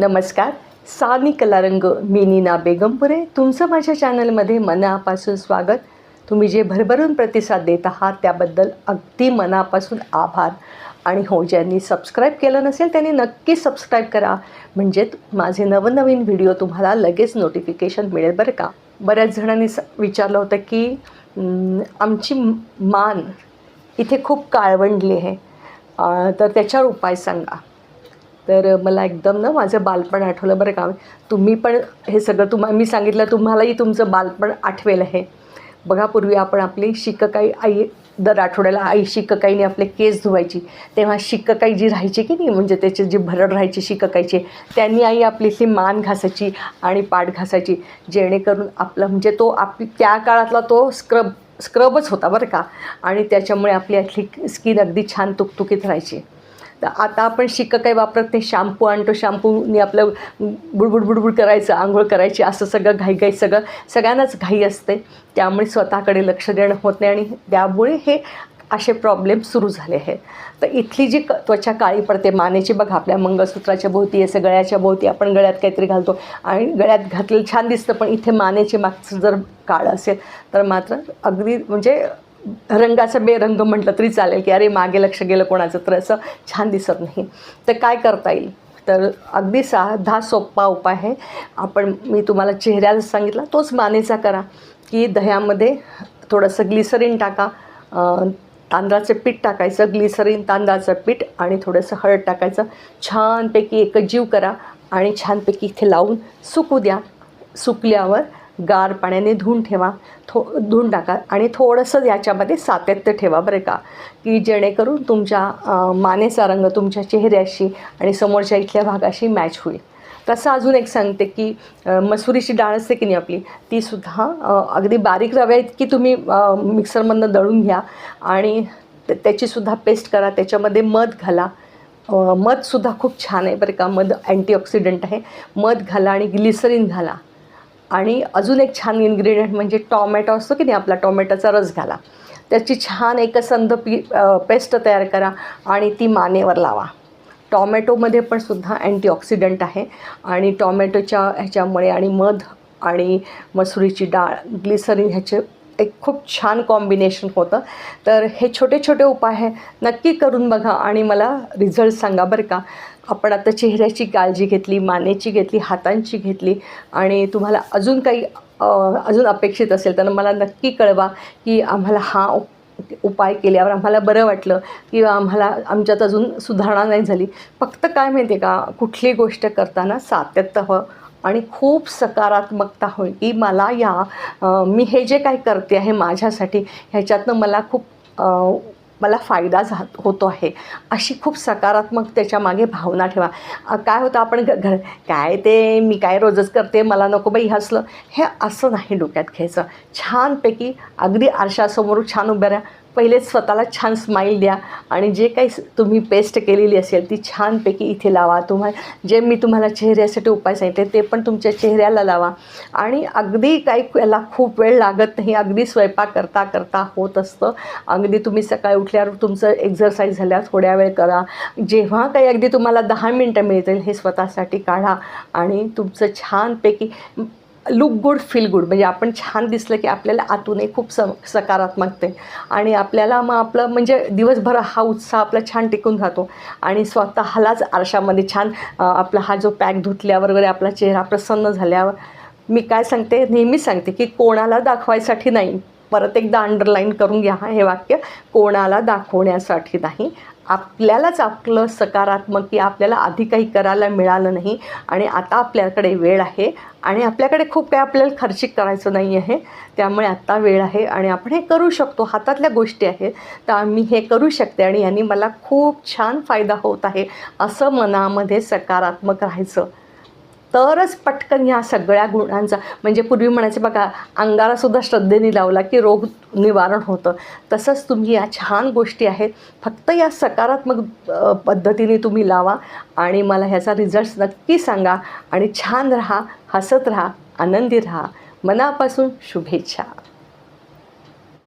नमस्कार. सानी कलारंग मी नीना बेगमपुरे. तुमचं माझ्या चॅनलमध्ये मनापासून स्वागत. तुम्ही जे भरभरून प्रतिसाद देत आहात त्याबद्दल अगदी मनापासून आभार. आणि हो ज्यांनी सबस्क्राईब केलं नसेल त्यांनी नक्की सबस्क्राईब करा. म्हणजे माझे नवनवीन व्हिडिओ तुम्हाला लगेच नोटिफिकेशन मिळेल बरं का. बऱ्याच जणांनी स विचारलं होतं की आमची मान इथे खूप काळवंडली आहे. तर त्याच्यावर उपाय सांगा. तर मला एकदम ना माझं बालपण आठवलं बरं का. तुम्ही पण हे सगळं तुम्हा मी सांगितलं तुम्हालाही तुमचं बालपण आठवेल आहे बघा पूर्वी आपण आपली शिककाई आई दर आठवड्याला आई शिककाईने आपले केस धुवायची. तेव्हा शिककाई जी राहायची की नाही म्हणजे त्याचे जी भरड राहायची शिककाईची त्यांनी आई आपली ती मान घासायची आणि पाठ घासायची जेणेकरून आपलं म्हणजे तो आप त्या काळातला तो स्क्रब स्क्रबच होता बरं का. आणि त्याच्यामुळे आपली अथली स्किन अगदी छान तुकतुकीत राहायची. तर आता आपण शिकं काही वापरत नाही. शॅम्पू आणतो शॅम्पूनी आपलं बुडबुड बुडबुड करायचं आंघोळ करायची असं सगळं घाई सगळं सगळ्यांनाच घाई असते. त्यामुळे स्वतःकडे लक्ष देणं होत नाही आणि त्यामुळे हे असे प्रॉब्लेम सुरू झाले आहेत. तर इथली जी क त्वचा काळी पडते मानेची बघा आपल्या मंगळसूत्राच्या भोवती असं गळ्याच्या भोवती आपण गळ्यात काहीतरी घालतो आणि गळ्यात घातलेलं छान दिसतं पण इथे मानेचे मागचं जर काळं असेल तर मात्र अगदी म्हणजे रंगाचा बेरंग म्हटलं तरी चालेल की अरे मागे लक्ष गेलं कोणाचं तर असं छान दिसत नाही. तर काय करता येईल? तर अगदी साधा सोपा उपाय आहे. आपण मी तुम्हाला चेहऱ्याला सांगितला तोच मानेचा करा की दह्यामध्ये थोडंसं ग्लिसरीन टाका. तांदळाचं पीठ टाकायचं ग्लिसरीन तांदळाचं पीठ आणि थोडंसं हळद टाकायचं. छानपैकी एकजीव करा आणि छानपैकी इथे लावून सुकू द्या. सुकल्यावर गार पाण्याने धुवून ठेवा थो धुवून टाका आणि थोडंसं याच्यामध्ये सातत्य ठेवा बरं का. की जेणेकरून तुमच्या मानेचा रंग तुमच्या चेहऱ्याशी आणि समोरच्या इथल्या भागाशी मॅच होईल. तसं अजून एक सांगते की मसुरीची डाळ असते की नाही आपली तीसुद्धा अगदी बारीक रव्या इतकी तुम्ही मिक्सरमधनं दळून घ्या आणि त्याचीसुद्धा पेस्ट करा त्याच्यामध्ये मध घाला. मधसुद्धा खूप छान आहे बरं का मध अँटीऑक्सिडंट आहे. मध घाला आणि ग्लिसरीन घाला. आणि अजून एक छान इन्ग्रेडियंट म्हणजे टॉमॅटो असतो की नाही आपला टॉमॅटोचा रस घाला. त्याची छान एकसंध पी पेस्ट तयार करा आणि ती मानेवर लावा. टॉमॅटोमध्ये पण सुद्धा अँटीऑक्सिडंट आहे आणि टॉमॅटोच्या ह्याच्यामुळे आणि मध आणि मसुरीची डाळ ग्लिसरीन ह्याचे एक खूप छान कॉम्बिनेशन होतं. तर हे छोटे छोटे उपाय आहे. नक्की करून बघा आणि मला रिझल्ट सांगा बरं का. आपण आता चेहऱ्याची काळजी घेतली मानेची घेतली हातांची घेतली आणि तुम्हाला अजून काही अजून अपेक्षित असेल तर मला नक्की कळवा की आम्हाला हा उपाय केल्यावर आम्हाला बरं वाटलं किंवा आम्हाला आमच्यात अजून सुधारणा नाही झाली. फक्त काय माहिती आहे का कुठली गोष्ट करताना सातत्य हवं आणि खूप सकारात्मकता होईल की मला या मी हे जे काय करते आहे माझ्यासाठी ह्याच्यातनं मला खूप मला फायदा झा होतो आहे. अशी खूप सकारात्मक त्याच्यामागे भावना ठेवा. काय होतं आपण घ घर काय ते मी काय रोजच करते मला नको बाई हसलं. हे असं नाही डोक्यात घ्यायचं. छानपैकी अगदी आरशासमोर छान उभ्या राहा. पहिले स्वतःला छान स्माईल द्या आणि जे काही तुम्ही पेस्ट केलेली असेल ती छानपैकी इथे लावा. तुम्हाला जे मी तुम्हाला चेहऱ्यासाठी उपाय सांगितले ते पण तुमच्या चेहऱ्याला लावा. आणि अगदी काही याला खूप वेळ लागत नाही. अगदी स्वयंपाक करता करता होत असतं. अगदी तुम्ही सकाळी उठल्यावर तुमचं एक्झरसाईज झाल्यावर थोड्या वेळ करा. जेव्हा काही अगदी तुम्हाला दहा मिनटं मिळतील हे स्वतःसाठी काढा. आणि तुमचं छानपैकी लुक गुड फील गुड म्हणजे आपण छान दिसलं की आपल्याला आतूनही खूप स सकारात्मक ते. आणि आपल्याला मग आपलं म्हणजे दिवसभर हा उत्साह आपला छान टिकून राहतो. आणि स्वतःलाच आरशामध्ये छान आपला हा जो पॅक धुतल्यावर वगैरे आपला चेहरा प्रसन्न झाल्यावर मी काय सांगते? नेहमीच सांगते की कोणाला दाखवायसाठी नाही. परत एकदा अंडरलाईन करून घ्या. हे वाक्य कोणाला दाखवण्यासाठी नाही. आपल्यालाच आपलं सकारात्मक की आपल्याला आधी काही करायला मिळालं नाही आणि आता आपल्याकडे वेळ आहे आणि आपल्याकडे खूप काही आपल्याला खर्चिक करायचं नाही आहे. त्यामुळे आत्ता वेळ आहे आणि आपण हे करू शकतो. हातातल्या गोष्टी आहेत. तर मी हे करू शकते आणि यांनी मला खूप छान फायदा होत आहे. असं मनामध्ये सकारात्मक राहायचं. तरच पटकन ह्या सगळ्या गुणांचा म्हणजे पूर्वी म्हणायचे बघा अंगारासुद्धा श्रद्धेने लावला की रोग निवारण होतं. तसंच तुम्ही या छान गोष्टी आहेत. फक्त या सकारात्मक पद्धतीने तुम्ही लावा आणि मला ह्याचा रिझल्ट नक्की सांगा आणि छान राहा हसत राहा आनंदी राहा. मनापासून शुभेच्छा.